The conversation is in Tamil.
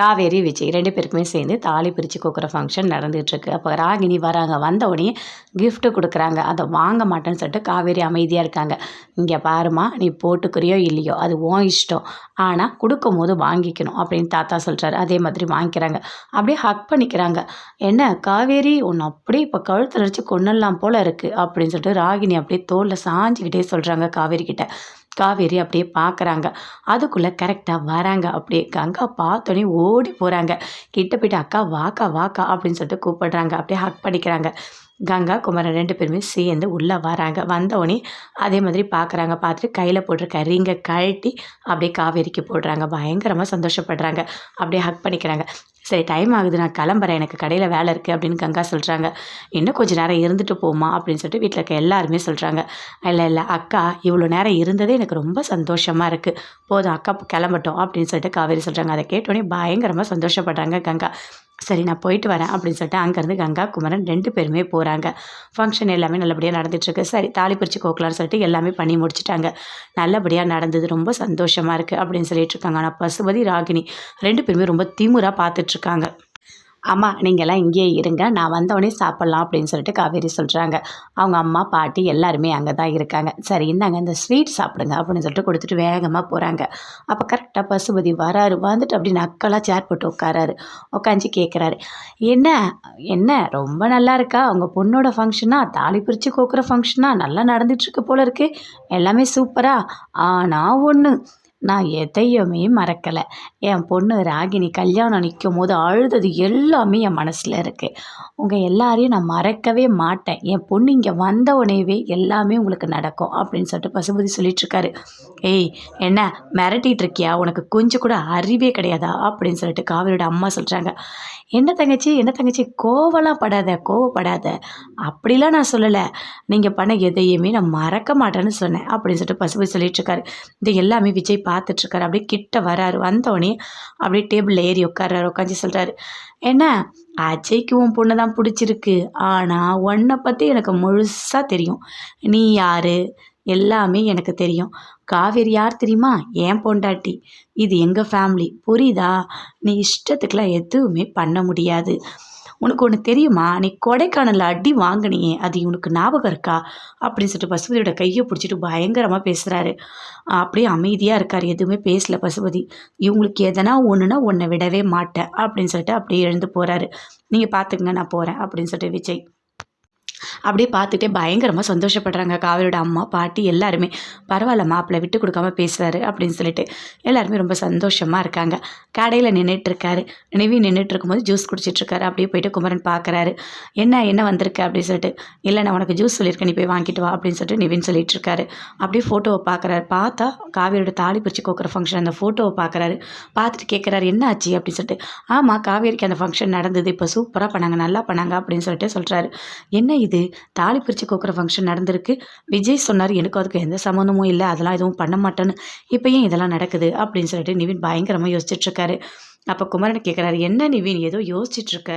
காவேரி விஜய் ரெண்டு பேருக்குமே சேர்ந்து தாலி பிரித்து கொடுக்குற ஃபங்க்ஷன் நடந்துகிட்ருக்கு அப்போ ராகினி வராங்க. வந்த உடனே கிஃப்ட்டு கொடுக்குறாங்க. அதை வாங்க மாட்டேன்னு சொல்லிட்டு காவேரி அமைதியாக இருக்காங்க. இங்கே பாருமா நீ போட்டுக்கிறியோ இல்லையோ? அது ஓன் இஷ்டம். ஆனால் கொடுக்கும் போது வாங்கிக்கணும் அப்படின்னு தாத்தா சொல்கிறாரு அதே மாதிரி வாங்கிக்கிறாங்க. அப்படியே ஹக் பண்ணிக்கிறாங்க. என்ன காவேரி ஒன்று அப்படியே இப்போ கழுத்தில் வச்சு கொன்னலாம் போல் இருக்குது அப்படின்னு சொல்லிட்டு ராகினி அப்படியே தோளில் சாஞ்சிக்கிட்டே சொல்கிறாங்க காவேரி கிட்ட. காவேரி அப்படியே பார்க்குறாங்க அதுக்குள்ளே கரெக்டாக வராங்க. அப்படியே கங்கா பார்த்தோன்னே ஓடி போகிறாங்க கிட்ட போயிட்டு அக்கா வாக்கா வாக்கா அப்படின்னு சொல்லிட்டு கூப்பிடுறாங்க. அப்படியே ஹக் பண்ணிக்கிறாங்க. கங்கா குமரன் ரெண்டு பேருமே சேர்ந்து உள்ளே வராங்க. வந்தோடனே அதே மாதிரி பார்க்குறாங்க பார்த்துட்டு கையில் போட்டிருக்க ரிங்கை கழட்டி அப்படியே காவேரிக்கு போடுறாங்க. பயங்கரமாக சந்தோஷப்படுறாங்க. அப்படியே ஹக் பண்ணிக்கிறாங்க. சரி டைம் ஆகுது நான் கிளம்புறேன். எனக்கு கடையில் வேலை இருக்குது அப்படின்னு கங்கா சொல்கிறாங்க இன்னும் கொஞ்சம் நேரம் இருந்துட்டு போமா அப்படின்னு சொல்லிட்டு வீட்டில் இருக்க எல்லாருமே சொல்கிறாங்க இல்லை இல்லை அக்கா இவ்வளோ நேரம் இருந்ததே எனக்கு ரொம்ப சந்தோஷமாக இருக்குது போதும் அக்கா கிளம்பட்டும் அப்படின்னு சொல்லிட்டு காவேரி சொல்கிறாங்க அதை கேட்டோடனே பயங்கரமாக சந்தோஷப்படுறாங்க கங்கா. சரி நான் போயிட்டு வரேன் அப்படின்னு சொல்லிட்டு அங்கேருந்து கங்கா குமரன் ரெண்டு பேருமே போகிறாங்க ஃபங்க்ஷன் எல்லாமே நல்லபடியாக நடந்துட்டுருக்கு. சரி தாலி பிரித்து கோக்கலான்னு சொல்லிட்டு எல்லாமே பண்ணி முடிச்சிட்டாங்க. நல்லபடியாக நடந்தது. ரொம்ப சந்தோஷமாக இருக்குது அப்படின்னு சொல்லிட்டு இருக்காங்க. ஆனால் பசுபதி ராகினி ரெண்டு பேருமே ரொம்ப திமுறாக பார்த்துட்ருக்காங்க அம்மா நீங்கள்லாம் இங்கேயே இருங்க. நான் வந்தவொடனே சாப்பிட்லாம் அப்படின்னு சொல்லிட்டு காவேரி சொல்கிறாங்க அவங்க அம்மா பாட்டி எல்லாருமே அங்கே தான் இருக்காங்க. சரி இந்தாங்க இந்த ஸ்வீட் சாப்பிடுங்க அப்படின்னு சொல்லிட்டு கொடுத்துட்டு வேகமாக போகிறாங்க அப்போ கரெக்டாக பசுபதி வராரு. வந்துட்டு அப்படி நக்கலாக சேர் போட்டு உட்காராரு. உட்காந்து கேட்குறாரு என்ன? என்ன? ரொம்ப நல்லா இருக்கா? அவங்க பொண்ணோட ஃபங்க்ஷனா தாலி பிரித்து கோக்குற ஃபங்க்ஷனா நல்லா நடந்துட்டுருக்கு போல இருக்கு. எல்லாமே சூப்பராக ஆனால் ஒன்று நான் எதையுமே மறக்கலை. என் பொண்ணு ராகினி கல்யாணம் நிற்கும் போது அழுதது எல்லாமே என் மனசில் இருக்குது உங்கள் எல்லாரையும் நான் மறக்கவே மாட்டேன். என் பொண்ணு இங்கே வந்த உடனேவே எல்லாமே உங்களுக்கு நடக்கும் அப்படின்னு சொல்லிட்டு பசுபதி சொல்லிட்டுருக்காரு ஏய் என்ன மிரட்டிகிட்டு இருக்கியா? உனக்கு கொஞ்சம் கூட அறிவே கிடையாதா? அப்படின்னு சொல்லிட்டு காவிரியோட அம்மா சொல்கிறாங்க என்ன தங்கச்சி என்ன தங்கச்சி? கோவலாம் படாத கோவப்படாத. அப்படிலாம் நான் சொல்லலை. நீங்கள் பண்ண எதையுமே நான் மறக்க மாட்டேன்னு சொன்னேன். அப்படின்னு சொல்லிட்டு பசுபதி சொல்லிட்டுருக்காரு இது எல்லாமே விஜய் பார்த்துட்ருக்காரு. அப்படியே கிட்ட வராரு. வந்தோடனே அப்படியே டேபிளில் ஏறி உட்கார்றாரு. உட்காந்து சொல்கிறாரு என்ன? அஜய்க்கு உன் பொண்ணு தான் பிடிச்சிருக்கு. ஆனால் உன்னை பற்றி எனக்கு முழுசாக தெரியும். நீ யார்? எல்லாமே எனக்கு தெரியும். காவேரி யார் தெரியுமா? ஏன் பொண்டாட்டி. இது எங்கள் ஃபேமிலி புரியுதா? நீ இஷ்டத்துக்குலாம் எதுவுமே பண்ண முடியாது. உனக்கு ஒன்று தெரியுமா? நீ கொடைக்கானலில் அடி வாங்கினியே. அது உனக்கு ஞாபகம் இருக்கா? அப்படின்னு சொல்லிட்டு பசுபதியோட கையை பிடிச்சிட்டு பயங்கரமாக பேசுகிறாரு அப்படியே அமைதியாக இருக்கார். எதுவுமே பேசல பசுபதி. இவங்களுக்கு எதனா ஒன்றுனா உன்னை விடவே மாட்டேன் அப்படின்னு சொல்லிட்டு அப்படியே எழுந்து போகிறாரு நீங்கள் பார்த்துக்குங்க நான் போகிறேன் அப்படின்னு சொல்லிட்டு விஜய். அப்படியே பார்த்துட்டே பயங்கரமாக சந்தோஷப்படுறாங்க. காவிரியோட அம்மா பாட்டி எல்லாருமே. பரவாயில்ல மாப்பிள்ளை விட்டு கொடுக்காம பேசுகிறாரு அப்படின்னு சொல்லிட்டு எல்லாருமே ரொம்ப சந்தோஷமாக இருக்காங்க. கடையில் நின்றுட்டுருக்காரு நிவி நின்றுட்டு இருக்கும்போது ஜூஸ் குடிச்சிட்ருக்காரு அப்படியே போயிட்டு குமரன் பார்க்குறாரு என்ன என்ன வந்திருக்கு அப்படின்னு சொல்லிட்டு இல்லை நான் உனக்கு ஜூஸ் சொல்லியிருக்கேன். நீ போய் வாங்கிட்டு வா அப்படின்னு சொல்லிட்டு நிவின் சொல்லிட்டு இருக்காரு அப்படியே ஃபோட்டோவை பார்க்குறாரு பார்த்தா காவேரியோட தாலி பிரிச்சு கோக்குற ஃபங்க்ஷன் அந்த ஃபோட்டோவை பார்க்குறாரு பார்த்துட்டு கேட்குறாரு என்ன ஆச்சு? அப்படின்னு சொல்லிட்டு ஆமாம் காவேரிக்கு அந்த ஃபங்க்ஷன் நடந்தது. இப்போ சூப்பராக பண்ணாங்க. நல்லா பண்ணாங்க. அப்படின்னு சொல்லிட்டு சொல்கிறாரு என்ன இது? இது தாலி பிரித்து கோக்குற ஃபங்க்ஷன் நடந்திருக்கு. விஜய் சொன்னார் எனக்கும் அதுக்கு எந்த சம்மந்தமும் இல்லை அதெல்லாம் எதுவும் பண்ண மாட்டேன்னு. இப்போ ஏன் இதெல்லாம் நடக்குது? அப்படின்னு சொல்லிட்டு நிவின் பயங்கரமாக யோசிச்சுட்ருக்காரு அப்போ குமரன் கேட்குறாரு என்ன நிவின் ஏதோ யோசிச்சுட்ருக்க